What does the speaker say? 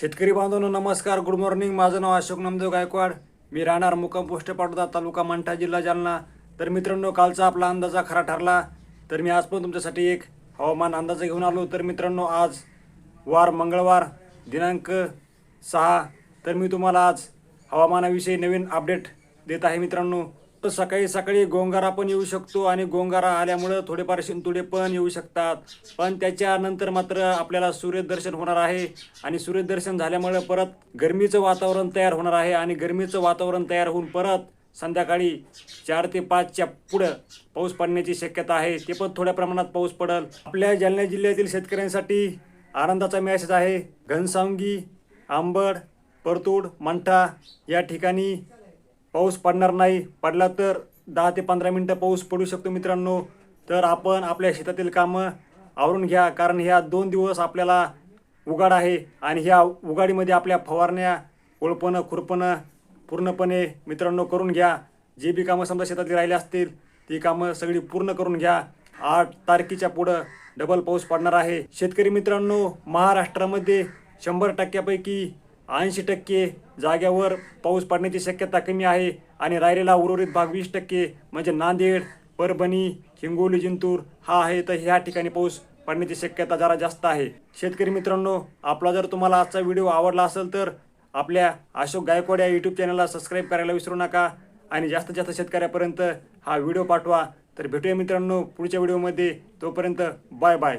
शेतकरी बांधवांनो नमस्कार. गुड मॉर्निंग माझं नाव अशोक नामदेव गायकवाड. मी राहणार मुक्काम पोस्ट पाटोदा तालुका मंठा जिल्हा जालना. तर मित्रांनो कालचा आपला अंदाजा खरा ठरला. तर मी आज पण तुमच्यासाठी एक हवामान अंदाज घेऊन आलो. तर मित्रांनो आज वार मंगळवार दिनांक सहा. तर मी तुम्हाला आज हवामानाविषयी नवीन अपडेट देत आहे मित्रांनो. सकाळी सकाळी गोंगारा पण येऊ शकतो आणि गोंगारा आल्यामुळं थोडेफार शिंतुडे पण येऊ शकतात. पण त्याच्यानंतर मात्र आपल्याला सूर्यदर्शन होणार आहे आणि सूर्यदर्शन झाल्यामुळं परत गरमीचं वातावरण तयार होणार आहे आणि गरमीचं वातावरण तयार होऊन परत संध्याकाळी चार ते पाचच्या पुढं पाऊस पडण्याची शक्यता आहे. ते पण थोड्या प्रमाणात पाऊस पडल. आपल्या जालना जिल्ह्यातील शेतकऱ्यांसाठी आनंदाचा मेसेज आहे. घनसावंगी आंबड परतूड मंठा या ठिकाणी पाऊस पडणार नाही. पडला तर दहा ते पंधरा मिनटं पाऊस पडू शकतो मित्रांनो. तर आपण आपल्या शेतातील कामं आवरून घ्या. कारण ह्या दोन दिवस आपल्याला उगाड आहे आणि ह्या उगाडीमध्ये आपल्या फवारण्या ओळपणं खुरपणं पूर्णपणे मित्रांनो करून घ्या. जे बी कामं समजा शेतातली राहिले असतील ती कामं सगळी पूर्ण करून घ्या. आठ तारखेच्या पुढं डबल पाऊस पडणार आहे. शेतकरी मित्रांनो महाराष्ट्रामध्ये शंभर टक्क्यापैकी ऐंशी टक्के जाग्यावर पाऊस पडण्याची शक्यता कमी आहे आणि राहिलेला उर्वरित भाग वीस टक्के म्हणजे नांदेड परभणी हिंगोली जिंतूर हा आहे. तर ह्या ठिकाणी पाऊस पडण्याची शक्यता जरा जास्त आहे. शेतकरी मित्रांनो आपला जर तुम्हाला आजचा व्हिडिओ आवडला असेल तर आपल्या अशोक गायकवाड या यूट्यूब चॅनलला सबस्क्राईब करायला विसरू नका आणि जास्तीत जास्त शेतकऱ्यापर्यंत हा व्हिडिओ पाठवा. तर भेटूया मित्रांनो पुढच्या व्हिडिओमध्ये. तोपर्यंत बाय बाय.